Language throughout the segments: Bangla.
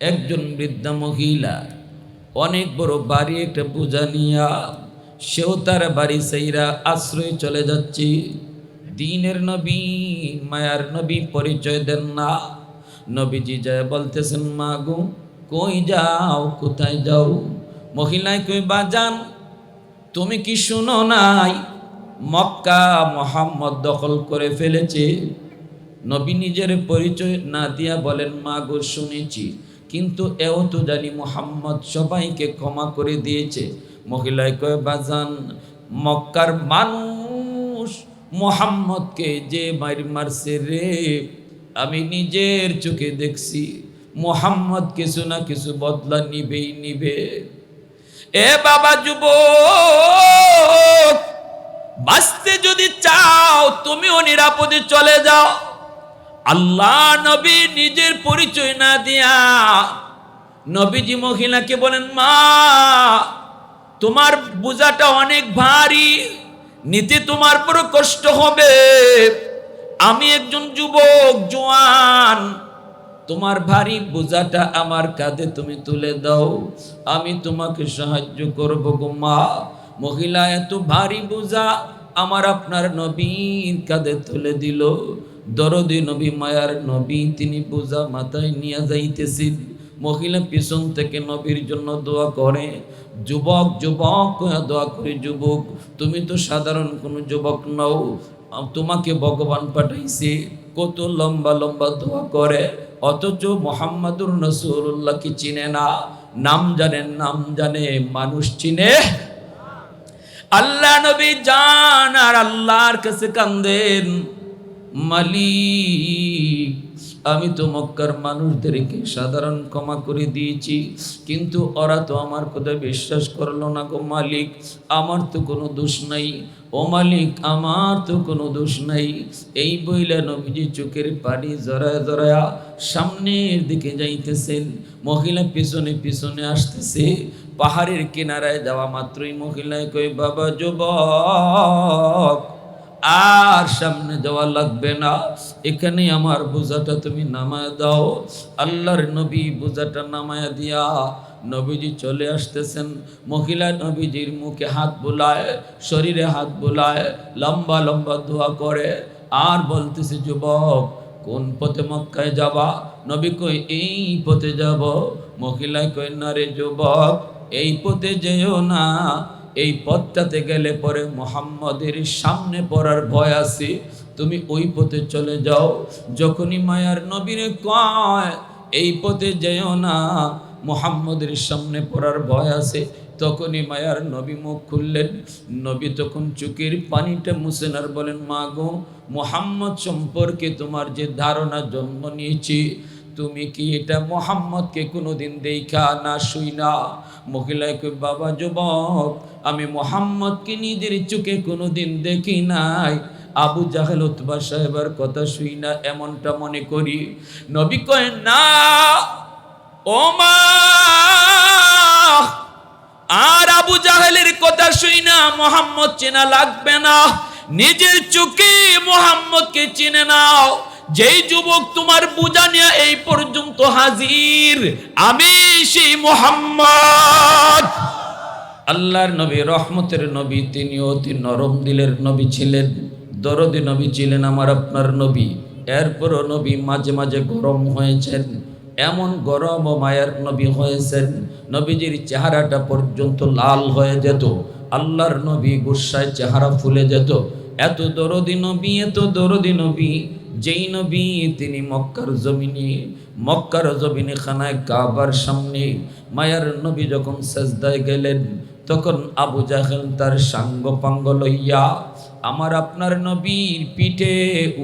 একজন বৃদ্ধা মহিলা, অনেক বড় বাড়ি, একটা পূজা নিয়া সেও তার বাড়ি সেইরা আশ্রয় চলে যাচ্ছে। দিনের নবী, মায়ার নবী পরিচয় দেন না। নবীজি যায় বলতেছেন, মা গো, কই যাও, কোথায় যাও? মহিলায় কই বাজান, তুমি কি শুনো নাই? মক্কা মোহাম্মদ দখল করে ফেলেছে। নবী নিজের পরিচয় না দিয়া বলেন, মা গো, শুনেছি। কিন্তু এও তো জানি মোহাম্মদ সবাইকে ক্ষমা করে দিয়েছে। মহিলায় কয়, বাজান, মক্কার মানুষ মোহাম্মদকে যে মারি মারছে রে, আমি নিজের চোখে দেখছি, মোহাম্মদ কিছু না কিছু বদলা নিবেই নিবে। এ বাবা যুব বাঁচতে যদি চাও, তুমিও নিরাপদে চলে যাও। আল্লাহ নবী নিজের পরিচয় না দিয়া নবীজি মহিলাকে বলেন, মা, তোমার বোঝাটা অনেক ভারী, নিতে তোমার বড় কষ্ট হবে। আমি একজন যুবক, জোয়ান। তোমার ভারী বোঝাটা আমার কাঁধে তুমি তুলে দাও। আমি তোমাকে সাহায্য করব গো মা। মহিলা, এত ভারী বোঝা আমার আপনার নবীর কাঁধে তুলে দিল। দরদি নবী মায়ার নবী তিনি বোঝা মাথায় নিয়ে যাইতেছেন। মহিলা পিছন থেকে নবীর জন্য দোয়া করে, যুবক যুবক, দোয়া করে, যুবক, তুমি তো সাধারণ কোনো যুবক নও তোমাকে ভগবান পাঠাইছে, কত লম্বা লম্বা দোয়া করে, অথচ মোহাম্মদুর রসুল্লাহ কি চিনে না, নাম জানে নাম জানে, মানুষ চিনে। আল্লাহ নবী জান আর আল্লাহর কাছে কান্দেন। মালিক, আমি তো মক্কার মানুষদেরকে সাধারণ ক্ষমা করে দিয়েছি, কিন্তু ওরা তো আমার কথা বিশ্বাস করল না গো মালিক, আমার তো কোনো দোষ নাই। ও মালিক, আমার তো কোনো দোষ নাই। এই বইলা নবীজি চোখের পানি জড়ায় জড়ায়া সামনের দিকে যাইতেছেন। মহিলা পিছনে পিছনে আসতেছে, পাহাড়ের কিনারায় যাওয়া মাত্রই মহিলায় কই বাবা, যুবক আর সামনে যাওয়া লাগবে না। এখানে আমার বোঝাটা তুমি নামায় দাও। আল্লাহর নবী বোঝাটা নামায় দিয়া নবীজি চলে আসতেছেন। মহিলা নবীজির মুখে হাত বোলায়, শরীরে হাত বোলায়, লম্বা লম্বা ধোয়া করে। আর বলতেছে, যুবক, কোন পথে মক্কায় যাবা? নবী কই এই পথে যাব। মহিলায় কই না রে যুবক, এই পথে যেও না। এই পথটাতে গেলে পরে মোহাম্মদের সামনে পড়ার ভয় আছে। তুমি ওই পথে চলে যাও, যখনই মায়ার নবীরে কয়, এই পথে যেও না মোহাম্মদের সামনে পড়ার ভয় আছে। তখনই মায়ার নবী মুখ খুললেন। নবী তখন চোখের পানিটা মুছেন আর বলেন, মা গো, মোহাম্মদ সম্পর্কে তোমার যে ধারণা জন্ম নিয়েছি, তুমি কি এটা মোহাম্মদকে কোনোদিন দেখা না শুই না? মহিলায় বাবা যুবক আমি মোহাম্মদকে নিজের চোখে কোনোদিন দেখি নাই। আবু জাহেল উতবা সাহেবের কথা শুই না, এমনটা মনে করি। নবী কয়, না, ও আর আবু জাহেলের কথা শুই না, মোহাম্মদ চেনা লাগবে না। নিজের চোখে মোহাম্মদকে চিনে নাও। যেই যুবক তোমার বুঝা নিয়ে এই পর্যন্ত হাজির, আমি সেই মোহাম্মদ। আল্লাহর নবী, রহমতের নবী, তিনি অতি নরম দিলের নবী ছিলেন, দরদি নবী ছিলেন আমার আপনার নবী। এরপরও নবী মাঝে মাঝে গরম হয়েছেন, এমন গরম ও মায়ের নবী হয়েছেন, নবীজির চেহারাটা পর্যন্ত লাল হয়ে যেত, আল্লাহর নবী গুসায় চেহারা ফুলে যেত। এত দরদি নবী, এত দরদি নবী, যেই নবী তিনি মক্কার জমিনে মক্কার জমিনে খানায় কাবার সামনে, মায়ার নবী যখন সেজদায় গেলেন তখন আবু জাহেল তার সাঙ্গ পাঙ্গ লইয়া আমার আপনার নবীর পিঠে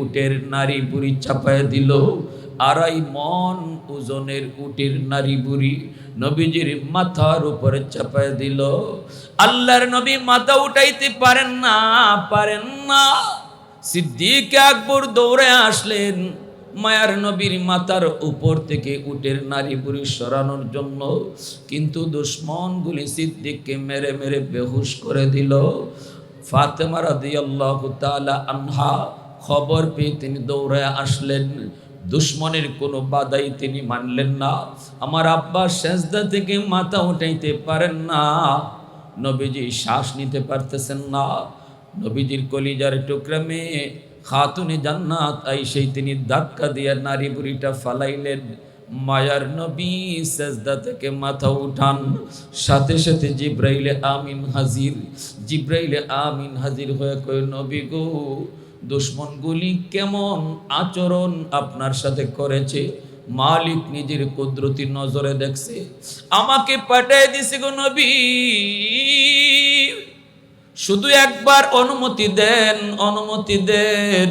উটের নারী বুড়ি চাপায় দিল। আড়াই মন ওজনের উটের নারী বুড়ি নবীজির মাথার উপরে চাপায় দিল। আল্লাহর নবী মাথা উঠাইতে পারেন না পারেন না। সিদ্দিক আকবর দৌড়ে আসলেন। মায়ার নবীর মাতার উপর থেকে উটের নারী বুড়ি সরানোর জন্য কিন্তু দুশ্মনগুলি সিদ্দিককে মেরে মেরে বেহুশ করে দিল। ফাতেমা রাদিয়াল্লাহু তাআলা আনহা খবর পেয়ে তিনি দৌড়ে আসলেন। দুশ্মনের কোনো বাধাই তিনি মানলেন না। আমার আব্বা সেজদা থেকে মাথা উঠাইতে পারেন না। নবীজি শ্বাস নিতে পারতেছেন না। নবীজির কলিজার টুকরা মেয়ে খাতুনে জান্নাত আই সেই তিনি ধাক্কা দিয়ে নারী বুড়িটা ফালাইলেন। মায়ার নবী সেজদা থেকে মাথা উঠান। সাথে সাথে জিব্রাইলে আমিন হাজির। জিব্রাইলে আমিন হাজির হয়ে কয়ে, নবী গো দুশ্মনগুলি কেমন আচরণ আপনার সাথে করেছে? মালিক নিজের কুদরতি নজরে দেখছে। আমাকে পাঠিয়ে দিছে গো নবী। শুধু একবার অনুমতি দেন অনুমতি দেন।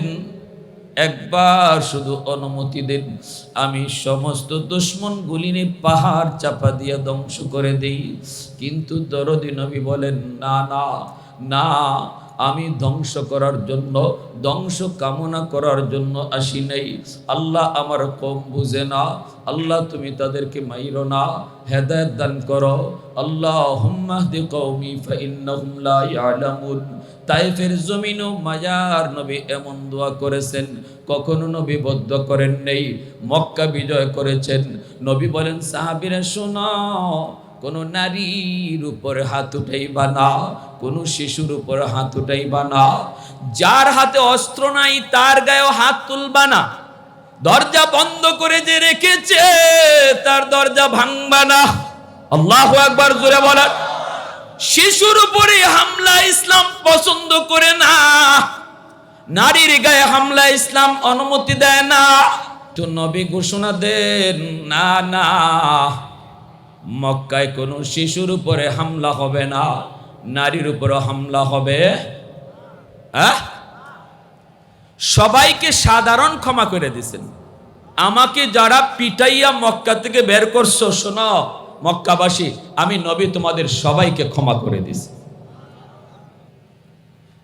একবার শুধু অনুমতি দেন। আমি সমস্ত দুশ্মন গুলিনে পাহাড় চাপা দিয়ে ধ্বংস করে দেই। কিন্তু দরদি নবী বলেন, না না না আমি ধ্বংস করার জন্য, ধ্বংস কামনা করার জন্য আসি নাই। আল্লাহ আমার কম বুঝে না। আল্লাহ তুমি তাদেরকে মাইরো না। হেদায়ত দান করো। আল্লাহ তাইফের জমিনও মায়ার নবী এমন দোয়া করেছেন, কখনো নবী বদ্ধ করেন নেই, মক্কা বিজয় করেছেন। নবী বলেন, সাহাবিরা শোনো, কোনো নারীর উপর হাত উঠাইবা না। কোনো শিশুর উপর হাত উঠাইবা না। যার হাতে অস্ত্র নাই, তার গায়েও হাত তুলবা না। দরজা বন্ধ করে যে রেখেছে, তার দরজা ভাঙবা না। আল্লাহ একবার জোরে বলেন। শিশুর উপরে হামলা ইসলাম পছন্দ করে না। নারীর গায়ে হামলা ইসলাম অনুমতি দেয় না। তো নবী ঘোষণা দেন, না না। মক্কায় কোনো শিশুর উপরে হামলা হবে না। নারীর উপরে হামলা হবে। সবাইকে সাধারণ ক্ষমা করে দিছেন। আমাকে যারা পিটাইয়া মক্কা থেকে বের করছ, শোনো, মক্কাবাসী, আমি নবী তোমাদের সবাইকে ক্ষমা করে দিছি।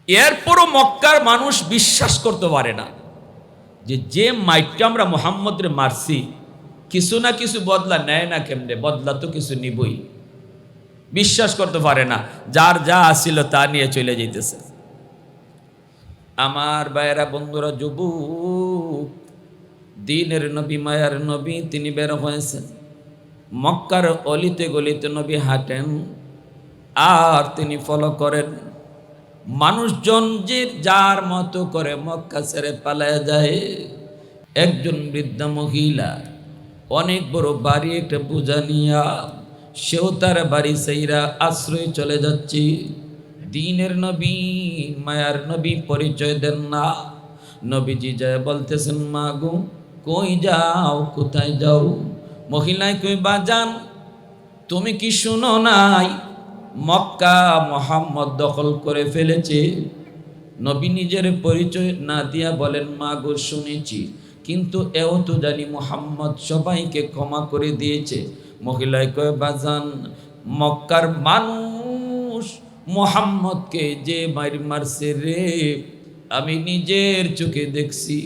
এরপরও মক্কার মানুষ বিশ্বাস করতে পারে না যে যে মাইটটা আমরা মোহাম্মদের মারছি, কিছু না কিছু বদলা নেয় না কেমনে? বদলা তো কিছু নিবই। বিশ্বাস করতে পারে না। যার যা আসিল তা নিয়ে চলে যেতেছে আমার ভাইয়েরা, বন্ধুরা, যুবক, দিনের নবী, মায়ার নবী, তিনি বের হয়েছেন। মক্কার অলিতে গলিতে নবী হাঁটেন আর তিনি ফলো করেন। মানুষজন যে যার মতো করে মক্কা ছেড়ে পালায় যায়। একজন বৃদ্ধা মহিলা, অনেক বড় বাড়ি, একটা বোঝা নিয়া সেও তার বাড়ি সেইরা আশ্রয় চলে যাচ্ছে। দিনের নবী, মায়ার নবী পরিচয় দেন না। নবীজি যায় বলতেছেন, মা গো, কই যাও, কোথায় যাও? মহিলায় কই বাজান তুমি কি শুনো নাই? মক্কা মোহাম্মদ দখল করে ফেলেছে। নবী নিজের পরিচয় না দিয়া বলেন, মা গো, শুনেছি। কিন্তু এও তো জানি মোহাম্মদ সবাইকে ক্ষমা করে দিয়েছে। মহিলায় কয়, বাজান, মক্কার মানুষ মোহাম্মদকে যে মার মারছে রে, আমি নিজের চোখে দেখছি,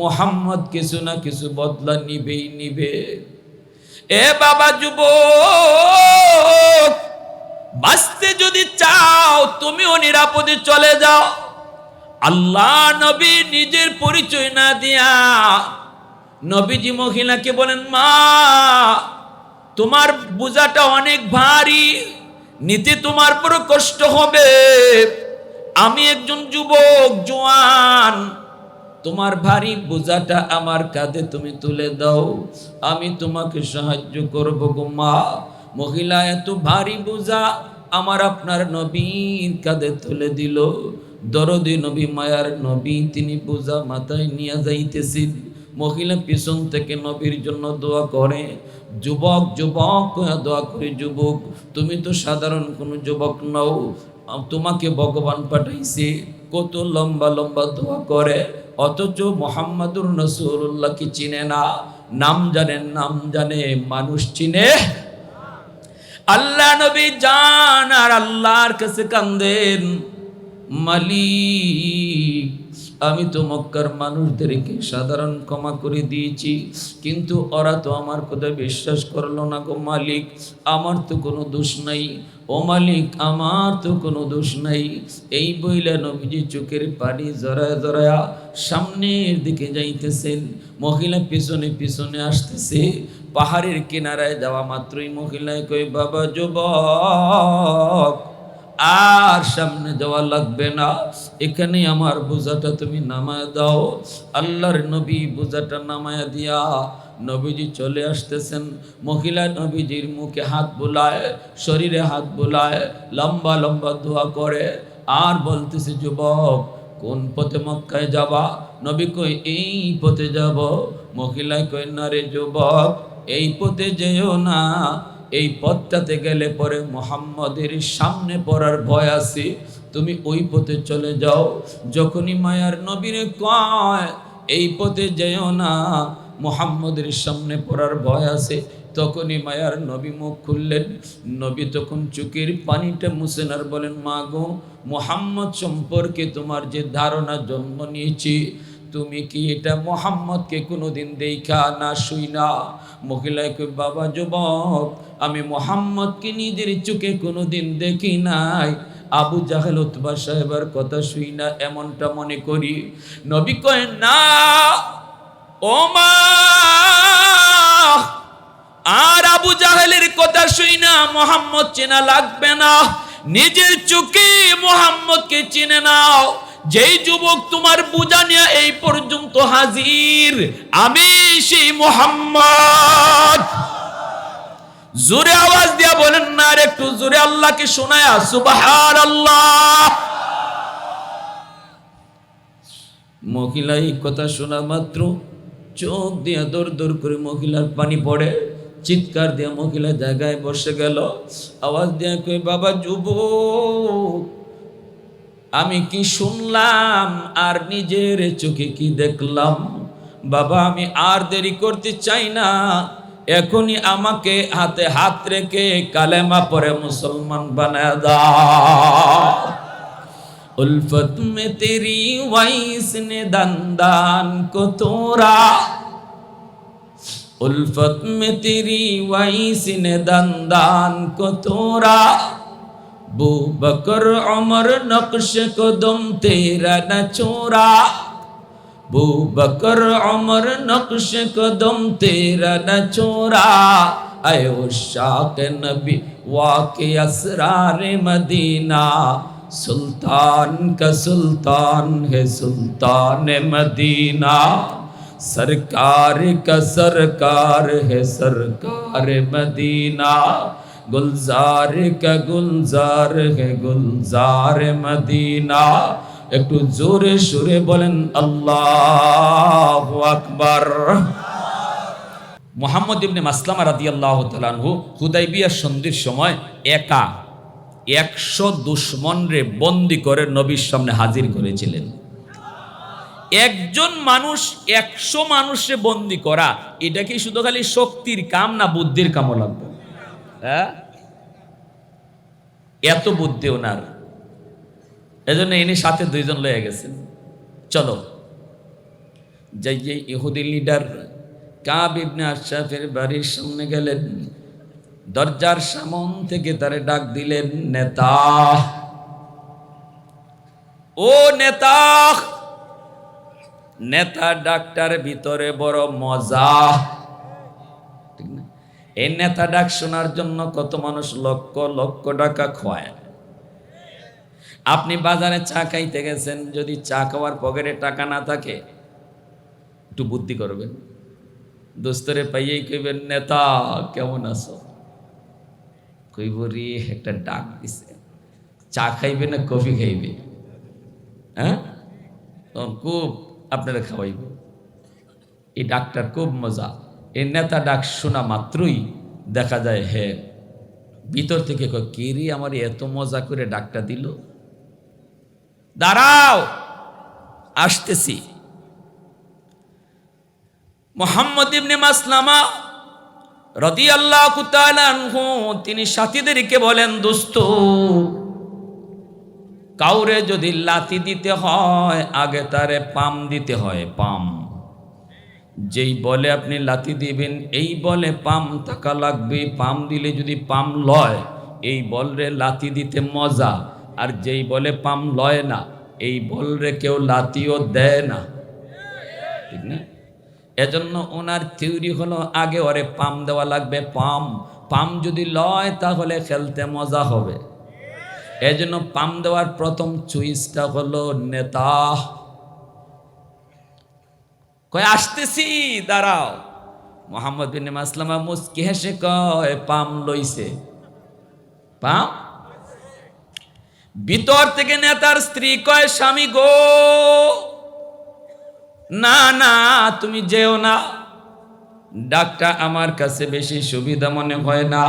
মোহাম্মদ কিছু না কিছু বদলা নিবেই নিবে। এ বাবা যুবক, বাঁচতে যদি চাও, তুমিও নিরাপদে চলে যাও। আল্লাহ নবী নিজের পরিচয় না দিয়া নবীজি মহিলাকে বলেন, মা তোমার বোঝাটা অনেক ভারী, নিতে তোমার বড় কষ্ট হবে। আমি একজন যুবক, জোয়ান। তোমার ভারী বোঝাটা আমার কাঁধে তুমি তুলে দাও। আমি তোমাকে সাহায্য করব গো মা। মহিলা এত ভারী বোঝা আমার আপনার নবীর কাঁধে তুলে দিল। দরদি নবী মায়ার নবী, তিনি বোঝা মাথায় নিয়ে যাইতেছেন। মহিলা পিছন থেকে নবীর জন্য দোয়া করে, যুবক যুবক, দোয়া করে যুবক, তুমি তো সাধারণ কোনো যুবক নও তোমাকে ভগবান পাঠাইছে, কত লম্বা লম্বা দোয়া করে, অথচ মোহাম্মদুর নসরুল্লাহকে চিনে না? নাম জানেন নাম জানে, মানুষ চিনে। আল্লাহ নবী জান আর আল্লাহর কাছে কান্দেন, মালিক আমি তো মক্কার মানুষদেরকে সাধারণ ক্ষমা করে দিয়েছি, কিন্তু ওরা তো আমার কথা বিশ্বাস করল না গো মালিক। আমার তো কোনো দোষ নাই। ও মালিক, আমার তো কোনো দোষ নাই। এই বইলা নবীজি চোখের পানি জড়ায় জড়ায়া সামনের দিকে যাইতেছেন। মহিলা পিছনে পিছনে আসতেছে। পাহাড়ের কিনারায় যাওয়া মাত্রই মহিলায় কই বাবা, যুবক আর সামনে যাওয়া লাগবে না। এখানে আমার বোঝাটা তুমি নামায় দাও। আল্লাহর নবী বোঝাটা নামায় দিয়া নবীজি চলে আসতেছেন। মহিলা নবীজির মুখে হাত বোলায়, শরীরে হাত বোলায়, লম্বা লম্বা দোয়া করে। আর বলতেছে, যুবক, কোন পথে মক্কায় যাবা? নবী কই এই পথে যাব। মহিলায় কই না রে যুবক, এই পথে যেও না। এই পথটাতে গেলে পরে মোহাম্মদের সামনে পড়ার ভয় আছে। তুমি ওই পথে চলে যাও, যখনই মায়ার নবীরে কয়, এই পথে যেও না মোহাম্মদের সামনে পড়ার ভয় আছে। তখনই মায়ার নবী মুখ খুললেন। নবী তখন চুকের পানিটা মুছেন আর বলেন, মা গো, মোহাম্মদ সম্পর্কে তোমার যে ধারণা জন্ম নিয়েছি তুমি কি এটা মোহাম্মদকে কোনোদিন দেখা না শুই না? মহিলায় কই বাবা যুবক, আমি মোহাম্মদকে নিজের চোখে কোনোদিন দেখি নাই। আবু জাহেল, উতবা সাহেবের কথা শুই না, এমনটা মনে করি। নবী কয়, না, ও মা, আর আবু জাহেলের কথা শুই না, মোহাম্মদ চেনা লাগবে না। নিজের চোখে মোহাম্মদকে চিনে নাও। যেই যুবক তোমার পূজা নিয়ে এই পর্যন্ত হাজির, আমি সেই মোহাম্মদ। জোরে আওয়াজ দিয়া বলেন, না আর একটু জোরে আল্লাহকে শোনায়া সুবাহার আল্লাহ মহিলা এই কথা শোনা মাত্র, চোখ দিয়া দৌড় দৌড় করে মহিলার পানি পড়ে, চিৎকার দিয়া মহিলা জায়গায় বসে গেল। আওয়াজ দিয়া কই বাবা, যুবক আমি কি শুনলাম? আর নিজের চোখে কি দেখলাম? বাবা, আমি আর দেরি করতে চাই না। এখনই আমাকে হাতে হাত রেখে কালেমা পরে মুসলমান বানায় দাও। উলফত মে তেরি ওয়াইস নে দন্দান কো তোরা। উলফত মে তেরি ওয়াইস নে দন্দান কো তোরা। بو بکر عمر نقش قدم، تیرا نہ چورا۔ بو بکر عمر نقش قدم، تیرا نہ چورا۔ اے عشاق نبی، واقع اسرار مدینہ۔ سلطان کا سلطان ہے سلطان مدینہ۔ سرکار کا سرکار ہے سرکار مدینہ۔ গুলজার কা গুলজার হে গুলজার মদিনা। একটু জোরে সুরে বলেন, আল্লাহ আকবার। মোহাম্মদ ইবনে মাসলামা রাদি আল্লাহ তালানহু হুদাইবিয়া সন্ধির সময় একা একশো দুশ্মনরে বন্দি করে নবীর সামনে হাজির করেছিলেন। একজন মানুষ একশো মানুষে বন্দি করা, এটা কি শুধু খালি শক্তির কাম না বুদ্ধির কামও লাগবে? হ্যাঁ? এত বুদ্ধি ওনার। এজন্য ইনি সাথে দুইজন লয়ে গেছেন। চলো। যাই ইহুদি লিডার কাব ইবনে আশরাফের বাড়ির সামনে গেলেন, দরজার সামন থেকে তারে ডাক দিলেন, নেতা। ও নেতা! নেতা ডাক্তার ভিতরে বড় মজা। এই নেতা ডাক শোনার জন্য কত মানুষ লক্ষ লক্ষ টাকা খোয়ায়। আপনি বাজারে চা খাইতে গেছেন, যদি চা খাওয়ার পকেটে টাকা না থাকে, একটু বুদ্ধি করবেন। দোস্তরে পাইয়েই কইবেন, নেতা, কেমন আছো? কইব, রে, একটা ডাক দিছে। চা খাইবে না কফি খাইবে? হ্যাঁ? তখন খুব আপনারা খাওয়াইব। এই ডাকটার খুব মজা। এই নেতা ডাক শোনা মাত্রই দেখা যায়, হে, ভিতর থেকে কয়, কে রে আমার এত মজা করে ডাকটা দিল? দাঁড়াও, আসতেছি। মোহাম্মদ ইবনে মাসলামা রদি আল্লাহ তিনি সাথীদেরকে বলেন, দোস্ত, কাউরে যদি লাতি দিতে হয়, আগে তারে পাম দিতে হয়, পাম। যেই বলে আপনি লাতি দিবেন, এই বলে পাম টাকা লাগবে, পাম দিলে যদি পাম লয়, এই বলরে লাতি দিতে মজা, আর যেই বলে পাম লয় না, এই বলরে কেউ লাতিও দেয় না। ঠিক না? এজন্য ওনার থিওরি হলো, আগে ওরে পাম দেওয়া লাগবে, পাম। পাম যদি লয়, তাহলে খেলতে মজা হবে। এজন্য পাম দেওয়ার প্রথম চুইসটা হলো নেতা। কয়, আসতেছি, দাঁড়াও। মোহাম্মদ বিন মাসলামা মুস্কি হেসে কয়, পাম লইছে। পাম? ভিতর থেকে নেতার স্ত্রী কয়, স্বামী গো, না না, তুমি যেও না। ডাকটা আমার কাছে বেশি সুবিধা মনে হয় না।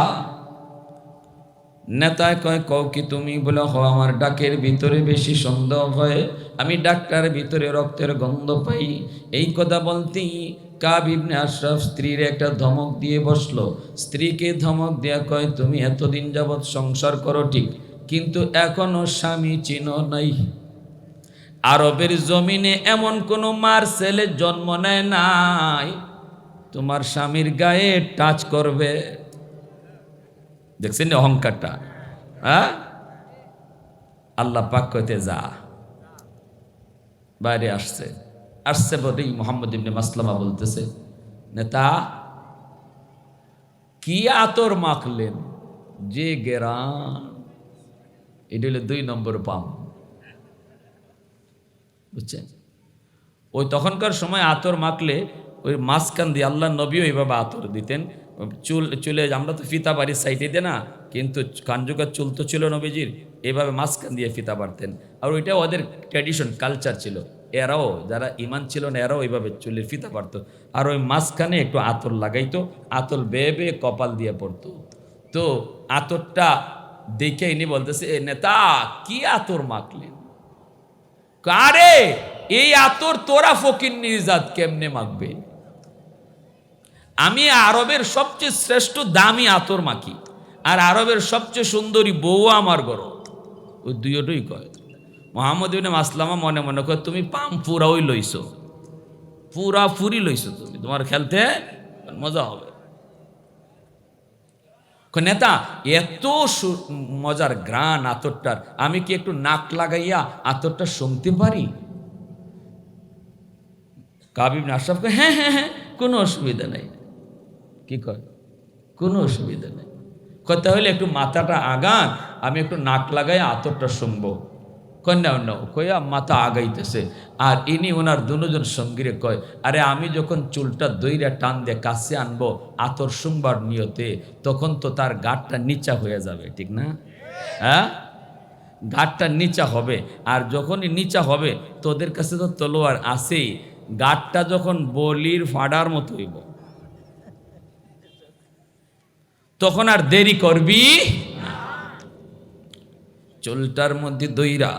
নেতায় কয়, কও কি তুমি? বলে, হ, আমার ডাকের ভিতরে বেশি সন্দেহ হয়। আমি ডাক্তার ভিতরে রক্তের গন্ধ পাই। এই কথা বলতেই কাব ইবনে আশরাফ স্ত্রীর একটা ধমক দিয়ে বসল। স্ত্রীকে ধমক দেয়া কয়, তুমি এতদিন যাবৎ সংসার করো ঠিক, কিন্তু এখনও স্বামী চিনো নাই। আরবের জমিনে এমন কোনো মার ছেলে জন্ম নেয় নাই। তোমার স্বামীর গায়ে টাচ করবে। দেখছেন না অহংকারটা? হ্যাঁ? আল্লাহ পাক কইতে যা। বাইরে আসছে। আসছে বলেই মোহাম্মদ ইবনে মাসলামা বলতেছে, নেতা, কি আতর মাখলেন? যে গেরান। এটা হলো দুই নম্বর পাম। বুঝছেন? ওই তখনকার সময় আতর মাখলে ওই মাঝখান দিয়ে আল্লাহ নবীও এইভাবে আতর দিতেন। চুল, চুলে, আমরা তো ফিতা বাড়ির সাইডে দিয়ে না, কিন্তু কাঞ্জুকার চুল তো ছিল নবীজির, এভাবে মাঝখান দিয়ে ফিতা বাড়তেন। আর ওইটা ওদের ট্র্যাডিশন কালচার ছিল। এরাও, যারা ইমান ছিল না, এরাও এইভাবে চুলের ফিতা পারতো আর ওই মাঝখানে একটু আতর লাগাইতো, আতর বেয়ে বেয়ে কপাল দিয়ে পড়তো। তো আতরটা দেখে ইনি বলতেছে, এ নেতা, কি আতর মাখলেন? কারে এই আতর তোরা ফকির নির্জাত কেমনে মাখবে? আমি আরবের সবচেয়ে শ্রেষ্ঠ দামি আতর মাখি, আর আরবের সবচেয়ে সুন্দরী বউ আমার গর ওই দুইটাই কয়, মোহাম্মদ ইবনে মাসলামা মনে মনে কয়, তুমি পাম পুরা ওই লইছো, পুরা ফুরি লইছো তুমি, তোমার খেলতে মজা হবে। নেতা, এত মজার গ্রান আতরটার, আমি কি একটু নাক লাগাইয়া আতরটা শুনতে পারি? কাবিব আশরাফ হ্যাঁ হ্যাঁ হ্যাঁ কোনো অসুবিধা নেই। কি কয়? কোনো অসুবিধা নেই। কথা হলে একটু মাথাটা আগান, আমি একটু নাক লাগাই, আতরটা শুনব। কন্যা অন্য কয়া মাথা আগাইতেছে। আর ইনি ওনার দুজন সঙ্গীরে কয়, আরে, আমি যখন চুলটা দইরা টান দিয়ে কাছে আনব, আতর শুনবার নিয়তে, তখন তো তার গাঠটা নিচা হয়ে যাবে, ঠিক না? হ্যাঁ? গাঠটা নিচা হবে। আর যখনই নিচা হবে, তোদের কাছে তো তলোয়ার আসেই গাঠটা যখন বলির ফাডার মতো হইব। তখন আর দেরি করবি। চুলটার মধ্যে দইরা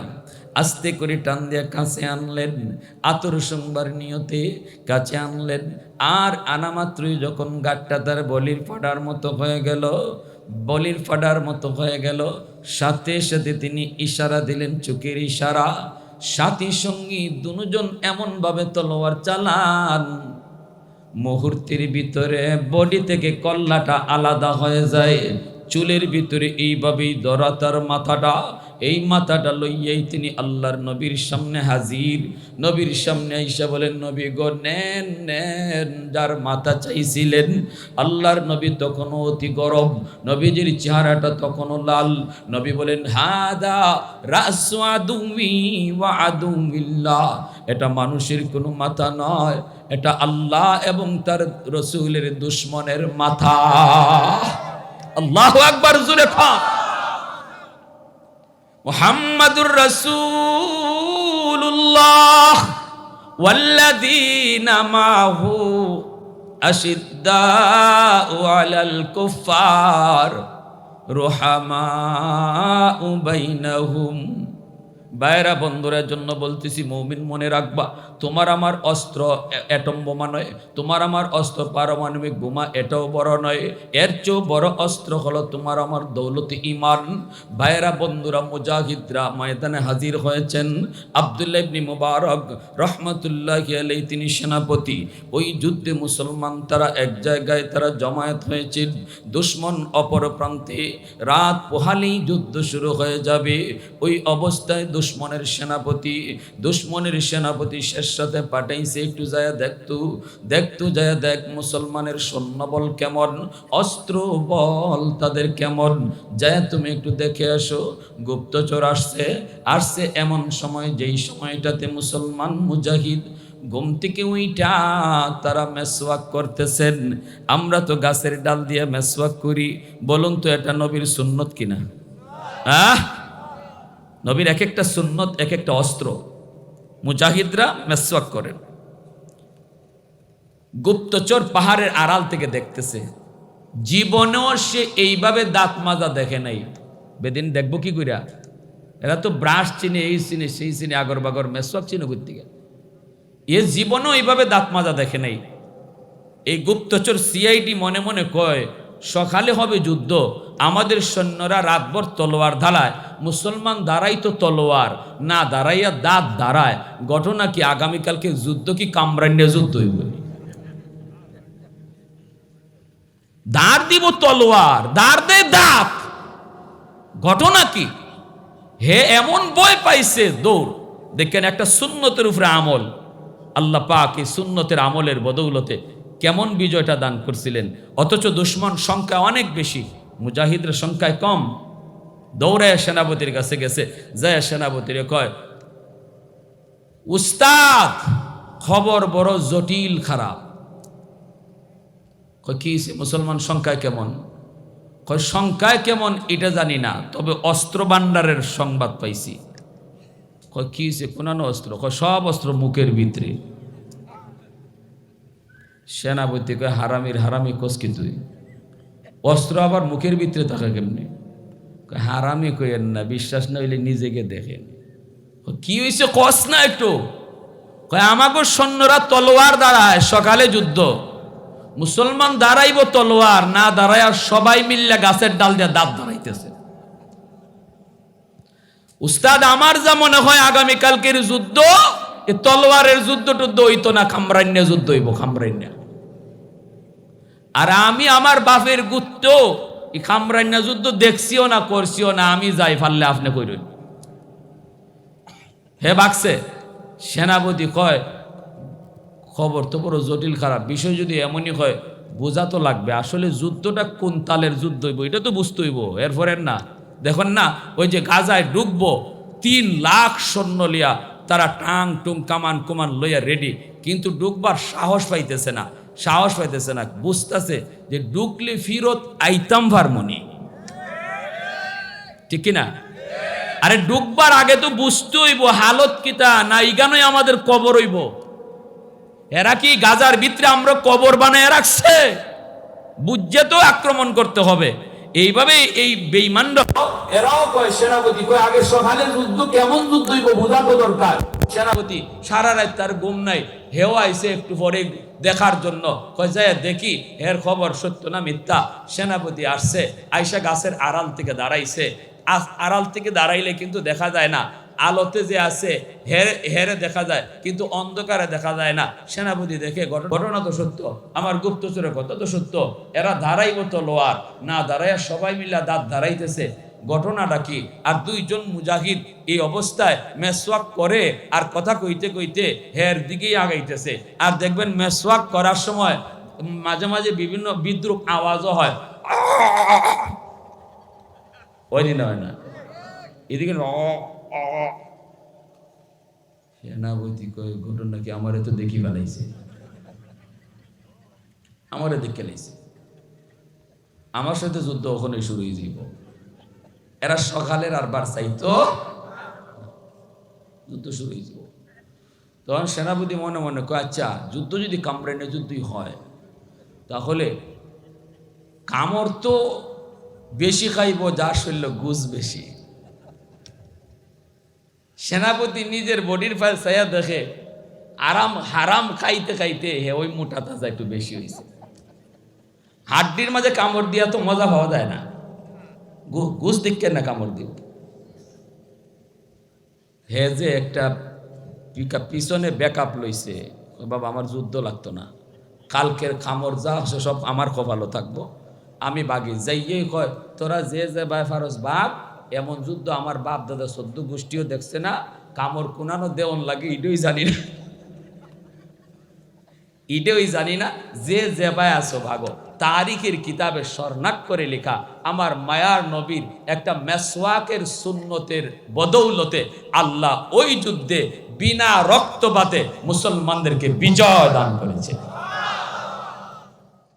আস্তে করে টান দিয়ে কাছে আনলেন, আতর সোমবার নিয়তে কাছে আনলেন আর আনা মাত্রই যখন গাটটা তার বলির ফাডার মতো হয়ে গেল, বলির ফাডার মতো হয়ে গেল, সাথে সাথে তিনি ইশারা দিলেন চোখের ইশারা, সাথী সঙ্গী দুজন এমনভাবে তলোয়ার চালান মুহূর্তের ভিতরে বডি থেকে কল্লাটা আলাদা হয়ে যায়। চুলের ভিতরে এইভাবেই ধরা তার মাথাটা। এই মাথাটা লইয়াই তিনি আল্লাহর নবীর সামনে হাজির। নবীর সামনে আইসা বলেন, নবী গো, নেন নেন, যার মাথা চাইছিলেন আল্লাহর নবী তখনও অতি গরম, নবীজির চেহারাটা তখনও লাল। নবী বলেন, হাদা রাসু আদুমি ওয়া আদুমিল্লাহ। এটা মানুষের কোনো মাথা নয়, এটা আল্লাহ এবং তার রসুলের দুশ্মনের মাথা। আল্লাহ আকবার জুড়ে খা মোহাম্মদুর রসুল্লাহ والذين معه أشداء على الكفار رحماء بينهم বায়রা বন্ধুরের জন্য বলতেছি, মৌমিন মনে রাখবা, তোমার আমার অস্ত্র অ্যাটম বোমা নয়, তোমার আমার অস্ত্র পারমাণবিক বোমা এটাও বড় নয়, এর চেয়েও বড় অস্ত্র হলো তোমার আমার দৌলতি ইমান। ভাইয়েরা, বন্ধুরা, মুজাহিদরা ময়দানে হাজির হয়েছেন, আবদুল্লাহ ইবনি মুবারক রহমতুল্লাহ আলাই তিনি সেনাপতি। ওই যুদ্ধে মুসলমান তারা এক জায়গায় তারা জমায়েত হয়েছে দুশ্মন অপর প্রান্তে। রাত পোহালেই যুদ্ধ শুরু হয়ে যাবে, ওই অবস্থায় দুশ্মনের সেনাপতি দুশ্মনের সেনাপতি শেষ সাথে পাঠাইছে, একটু যায় দেখতু দেখতু যায় দেখ মুসলমানের সৈন্যবল কেমন, অস্ত্র বল তাদের কেমন। যায় তুমি একটু দেখে আসো, গুপ্তচর আসছে আসছে এমন সময় যেই সময়টাতে মুসলমান মুজাহিদ ঘুম থেকে উইটা তারা মেসওয়াক করতেছেন। আমরা তো গাছের ডাল দিয়ে মেসওয়াক করি, বলুন তো এটা নবীর সুন্নত কিনা? আহ! নবীর এক একটা সুন্নত এক একটা অস্ত্র। মুজাহিদরা মেসওয়াক করেন। গুপ্তচর পাহাড়ের আড়াল থেকে দেখতেছে। জীবনেও সে এইভাবে দাঁত মাজা দেখে নাই। বেদিন দেখব কি কইরা? এরা তো ব্রাশ চিনে, এই চিনে, সেই চিনে আগর বাগর মেসওয়াক চিনে ঘুরতে গেল। এ জীবনেও এইভাবে দাঁত মাজা দেখে নাই। এই গুপ্তচর সিআইডি মনে মনে কয়, সকালে হবে যুদ্ধ, আমাদের সৈন্যরা রাতভর তলোয়ার ধারায় মুসলমান দাঁড়াই তো তলোয়ার, না দাঁড়াইয়া দাঁত দাঁড়ায় ঘটনা কি? আগামীকালকে যুদ্ধ কি কামরান্য যুদ্ধ হইব? দাঁড় দিব তলোয়ার দাঁড় দে দাঁত। ঘটনা কি? হে, এমন বই পাইছে দৌড়। দেখেন একটা সুন্নতের উপরে আমল। আল্লাহ পাক এই সুন্নতের আমলের বদৌলতে কেমন বিজয়টা দান করছিলেন। অথচ দুশ্মন সংখ্যা অনেক বেশি মুজাহিদের সংখ্যায় কম। দৌড়ায় সেনাপতির কাছে গেছে, যায় সেনাপতির কয়, উস্তাদ, খবর বড় জটিল, খারাপ। কি মুসলমান সংখ্যায় কেমন? কয়, সংখ্যায় কেমন এটা জানি না, তবে অস্ত্র ভাণ্ডারের সংবাদ পাইছি। কয়, কি হয়েছে কোনানো অস্ত্র? কয়, সব অস্ত্র মুখের ভিতরে। সেনাপতি কয়, হারামির হারামি কসকি তুই? অস্ত্র আবার মুখের ভিতরে থাকা কেমনি? হারামি কইেন না, বিশ্বাস না হইলে নিজেকে দেখেন। কি হয়েছে কস না একটু। কয় আমাকে সৈন্যরা তলোয়ার দাঁড়ায়, সকালে যুদ্ধ। মুসলমান দাঁড়াইব তলোয়ার, না দাঁড়ায়, আর সবাই মিললে গাছের ডাল দিয়ে দাঁত দাঁড়াইতেছে উস্তাদ, আমার যা মনে হয়, আগামীকালকের যুদ্ধ, এ তলোয়ারের যুদ্ধ টুদ্ধ হইতো না খামরান্য যুদ্ধ হইব খামরান্য আর আমি আমার বাপের গুত্ত এই খামরান্য যুদ্ধ দেখছিও না, করছিও না, আমি যাই ফাললে আপনি হে বাকছে সেনাপতি কয়, খবর তো বড় জটিল, খারাপ। বিষয় যদি এমনই হয়, বোঝা তো লাগবে, আসলে যুদ্ধটা কোন তালের যুদ্ধ হইব, এটা তো বুঝতে হইব। এরপরের না, দেখুন না, ওই যে গাজায় ঢুকবো তিন লাখ সৈন্য লিয়া তারা টাং, টুং, কামান, কুমান লইয়া রেডি কিন্তু ডুববার সাহস পাইতেছে না। সাহস পাইতেছে না, বুঝতেছে যে ডুকলে ফিরত আইতাম ভারমনি ঠিক কিনা? আরে ডুববার আগে তো বুঝতে হইব, হালত কিতা, না ইগানোই আমাদের কবর হইব। এরা কি গাজার ভিতরে আমরা কবর বানায় রাখছে? বুঝে তো আক্রমণ করতে হবে। এইভাবে এই বেইমানরা এরাও কয়, সেনাপতি কয় আগে সকালে যুদ্ধ কেমন যুদ্ধ হইব, বোঝা তো দরকার। সেনাপতি, সারা রাত তার ঘুম নাই। হেও আইছে একটু পরে দেখার জন্য। কয় দেখি এর খবর সত্য না মিথ্যা? সেনাপতি আসছে। আইসা গাছের আড়াল থেকে দাঁড়াইছে। আড়াল থেকে দাঁড়াইলে কিন্তু দেখা যায় না। আলোতে যে আছে, হেরে হেরে দেখা যায়, কিন্তু অন্ধকারে দেখা যায় না। সেনাপতি দেখে ঘটনা তো সত্য। আমার গুপ্তচরের কথা তো সত্য। এরা দাঁড়াইব তো লোয়ার। না দাঁড়াইয়া সবাই মিলে দাঁত দাঁড়াইতেছে। ঘটনাটা কি? আর দুইজন মুজাহিদ এই অবস্থায় মেসওয়াক করে আর কথা কইতে কইতে হের দিকেই আগাইতেছে। আর দেখবেন মেসওয়াক করার সময় মাঝে মাঝে বিভিন্ন বিদ্রুপ আওয়াজও হয়। ওই দিন হয় না। এদিকে সেনাপতি কয়, ঘটনা কি আমারে তো দেখি ফেলাইছে? আমারে দেখে আমার সাথে যুদ্ধ ওখানে শুরু হয়ে যাইব। এরা সকালের আর বার চাইতো যুদ্ধ শুরু হয়ে যাব। তখন সেনাপতি মনে মনে কয় আচ্ছা যুদ্ধ যদি কামরাইনে যুদ্ধই হয়, তাহলে কামড় তো বেশি খাইব, যার শরীর গুজ বেশি। সেনাপতি নিজের বডির ফাইল ছায়া দেখে আরাম, হারাম খাইতে খাইতে হে, ওই মোটা তাজা একটু বেশি হয়েছে হাড্ডির মাঝে কামড় দিয়া তো মজা পাওয়া যায় না। ঘুষ দিকে না কামড় দিব। হে যে একটা পিছনে ব্যাকআপ লইছে কয়, বাবা আমার যুদ্ধ লাগতো না। কালকের খামর যা সে সব আমার কপালও থাকব। আমি বাগি যাইয়ে কয় তোরা যে যে বাই ফারস বাপ এমন যুদ্ধ আমার বাপ দাদা সদ্য গোষ্ঠীও দেখছে না। কামর কুনানো দেওয়ান লাগে ইডই জানি না। ইডেওই জানি না যে জেবায় আসো ভাগো। তারিখের কিতাবে স্বর্ণাক করে লেখা, আমার মায়ার নবীর একটা মেসওয়াকের সুন্নতের বদৌলতে আল্লাহ ওই যুদ্ধে বিনা রক্তপাতে মুসলমানদেরকে বিজয় দান করেছে।